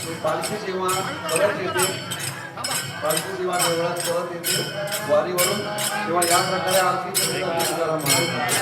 पालखी जेव्हा परत येते पालखी जेव्हा देवळात परत येते वारीवरून तेव्हा या प्रकारे आरती महाराज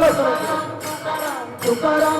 बोला तुकाराम